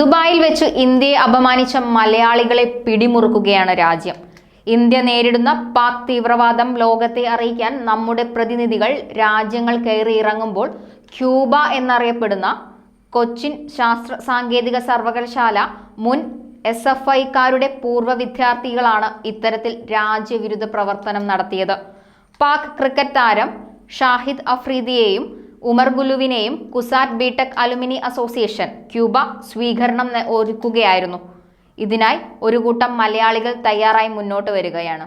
ദുബായിൽ വെച്ച് ഇന്ത്യയെ അപമാനിച്ച മലയാളികളെ പിടിമുറുക്കുകയാണ് രാജ്യം. ഇന്ത്യ നേരിടുന്ന പാക് തീവ്രവാദം ലോകത്തെ അറിയിക്കാൻ നമ്മുടെ പ്രതിനിധികൾ രാജ്യങ്ങൾ കയറി ഇറങ്ങുമ്പോൾ ക്യൂബ എന്നറിയപ്പെടുന്ന കൊച്ചിൻ ശാസ്ത്ര സാങ്കേതിക സർവകലാശാല മുൻ എസ് എഫ് ഐക്കാരുടെ പൂർവ വിദ്യാർത്ഥികളാണ് ഇത്തരത്തിൽ രാജ്യവിരുദ്ധ പ്രവർത്തനം നടത്തിയത്. പാക് ക്രിക്കറ്റ് താരം ഷാഹിദ് അഫ്രീദിയെയും Umar ഗുലുവിനെയും CUSAT B Tech alumni association Cuba സ്വീകരണം ഒരുക്കുകയായിരുന്നു. ഇതിനായി ഒരു കൂട്ടം മലയാളികൾ തയ്യാറായി മുന്നോട്ട് വരികയാണ്.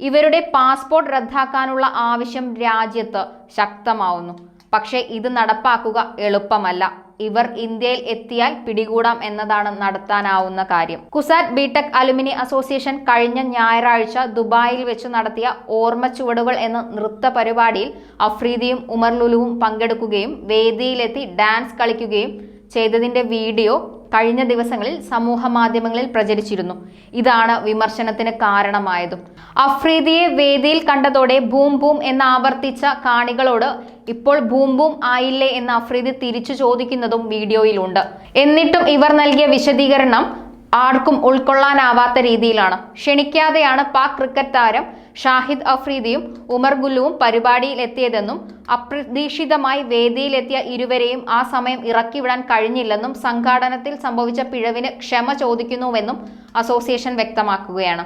ഇവരുടെ പാസ്പോർട്ട് റദ്ദാക്കാനുള്ള ആവശ്യം രാജ്യത്ത് ശക്തമാവുന്നു. പക്ഷേ ഇത് നടപ്പാക്കുക എളുപ്പമല്ല. ഇവർ ഇന്ത്യയിൽ എത്തിയാൽ പിടികൂടാം എന്നതാണ് നടത്താനാവുന്ന കാര്യം. കുസാറ്റ് ബിടെക് അലുമിനി അസോസിയേഷൻ കഴിഞ്ഞ ഞായറാഴ്ച ദുബായിൽ വെച്ച് നടത്തിയ ഓർമ്മ ചുവടുകൾ എന്ന നൃത്ത പരിപാടിയിൽ അഫ്രീദിയും ഉമർ ലുലുവും പങ്കെടുക്കുകയും വേദിയിലെത്തി ഡാൻസ് കളിക്കുകയും ചെയ്തതിന്റെ വീഡിയോ കഴിഞ്ഞ ദിവസങ്ങളിൽ സമൂഹ മാധ്യമങ്ങളിൽ പ്രചരിച്ചിരുന്നു. ഇതാണ് വിമർശനത്തിന് കാരണമായതും. അഫ്രീദിയെ വേദിയിൽ കണ്ടതോടെ ബൂം ബൂം എന്ന് ആവർത്തിച്ച കാണികളോട് ഇപ്പോൾ ബൂം ബൂം ആയില്ലേ എന്ന് അഫ്രീദി തിരിച്ചു ചോദിക്കുന്നതും വീഡിയോയിലുണ്ട്. എന്നിട്ടും ഇവർ നൽകിയ വിശദീകരണം ആർക്കും ഉൾക്കൊള്ളാനാവാത്ത രീതിയിലാണ്. ക്ഷണിക്കാതെയാണ് പാക് ക്രിക്കറ്റ് താരം ഷാഹിദ് അഫ്രീദിയും ഉമർ ഗുല്ലുവും പരിപാടിയിൽ എത്തിയതെന്നും അപ്രതീക്ഷിതമായി വേദിയിലെത്തിയ ഇരുവരെയും ആ സമയം ഇറക്കിവിടാൻ കഴിഞ്ഞില്ലെന്നും സംഘാടനത്തിൽ സംഭവിച്ച പിഴവിന് ക്ഷമ ചോദിക്കുന്നുവെന്നും അസോസിയേഷൻ വ്യക്തമാക്കുകയാണ്.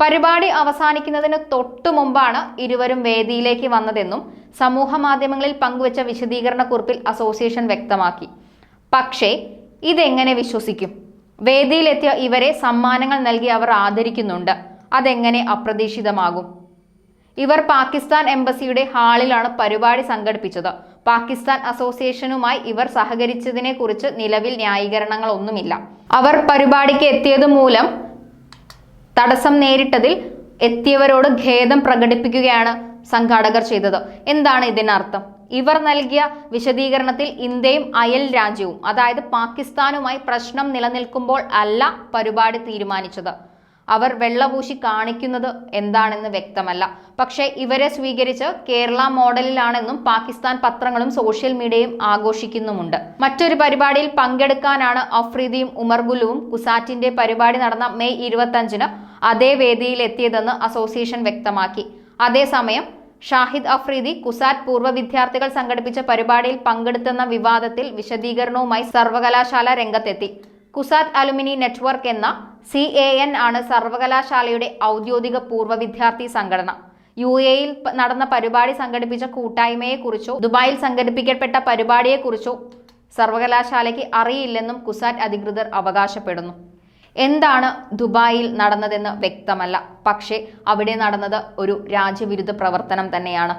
പരിപാടി അവസാനിക്കുന്നതിന് തൊട്ടു മുമ്പാണ് ഇരുവരും വേദിയിലേക്ക് വന്നതെന്നും സമൂഹ മാധ്യമങ്ങളിൽ പങ്കുവച്ച വിശദീകരണ കുറിപ്പിൽ അസോസിയേഷൻ വ്യക്തമാക്കി. പക്ഷേ ഇതെങ്ങനെ വിശ്വസിക്കും? വേദിയിലെത്തിയ ഇവരെ സമ്മാനങ്ങൾ നൽകി അവർ ആദരിക്കുന്നുണ്ട്. അതെങ്ങനെ അപ്രതീക്ഷിതമാകും? ഇവർ പാകിസ്ഥാൻ എംബസിയുടെ ഹാളിലാണ് പരിപാടി സംഘടിപ്പിച്ചത്. പാകിസ്ഥാൻ അസോസിയേഷനുമായി ഇവർ സഹകരിച്ചതിനെ കുറിച്ച് നിലവിൽ ന്യായീകരണങ്ങളൊന്നുമില്ല. അവർ പരിപാടിക്ക് എത്തിയത് മൂലം തടസ്സം നേരിട്ടതിൽ എത്തിയവരോട് ഖേദം പ്രകടിപ്പിക്കുകയാണ് സംഘാടകർ ചെയ്തത്. എന്താണ് ഇതിനർത്ഥം? ഇവർ നൽകിയ വിശദീകരണത്തിൽ ഇന്ത്യയും അയൽ രാജ്യവും അതായത് പാകിസ്ഥാനുമായി പ്രശ്നം നിലനിൽക്കുമ്പോൾ അല്ല പരിപാടി തീരുമാനിച്ചത്. അവർ വെള്ളപൂശി കാണിക്കുന്നത് എന്താണെന്ന് വ്യക്തമല്ല. പക്ഷേ ഇവരെ സ്വീകരിച്ച് കേരള മോഡലിലാണെന്നും പാകിസ്ഥാൻ പത്രങ്ങളും സോഷ്യൽ മീഡിയയും ആഘോഷിക്കുന്നുമുണ്ട്. മറ്റൊരു പരിപാടിയിൽ പങ്കെടുക്കാനാണ് അഫ്രീദിയും ഉമർഗുലുവും കുസാറ്റിന്റെ പരിപാടി നടന്ന മെയ് ഇരുപത്തഞ്ചിന് അതേ വേദിയിൽ എത്തിയതെന്ന് അസോസിയേഷൻ വ്യക്തമാക്കി. അതേസമയം ഷാഹിദ് അഫ്രീദി കുസാറ്റ് പൂർവ വിദ്യാർത്ഥികൾ സംഘടിപ്പിച്ച പരിപാടിയിൽ പങ്കെടുത്തെന്ന വിവാദത്തിൽ വിശദീകരണവുമായി സർവകലാശാല രംഗത്തെത്തി. കുസാറ്റ് അലുമിനി നെറ്റ്വർക്ക് എന്ന സി എ എൻ ആണ് സർവകലാശാലയുടെ ഔദ്യോഗിക പൂർവ വിദ്യാർത്ഥി സംഘടന. യു എയിൽ നടന്ന പരിപാടി സംഘടിപ്പിച്ച കൂട്ടായ്മയെക്കുറിച്ചോ ദുബായിൽ സംഘടിപ്പിക്കപ്പെട്ട പരിപാടിയെക്കുറിച്ചോ സർവകലാശാലയ്ക്ക് അറിയില്ലെന്നും കുസാറ്റ് അധികൃതർ അവകാശപ്പെടുന്നു. എന്താണ് ദുബായിൽ നടന്നതെന്ന് വ്യക്തമല്ല. പക്ഷേ അവിടെ നടന്നത് ഒരു രാജ്യവിരുദ്ധ പ്രവർത്തനം തന്നെയാണ്.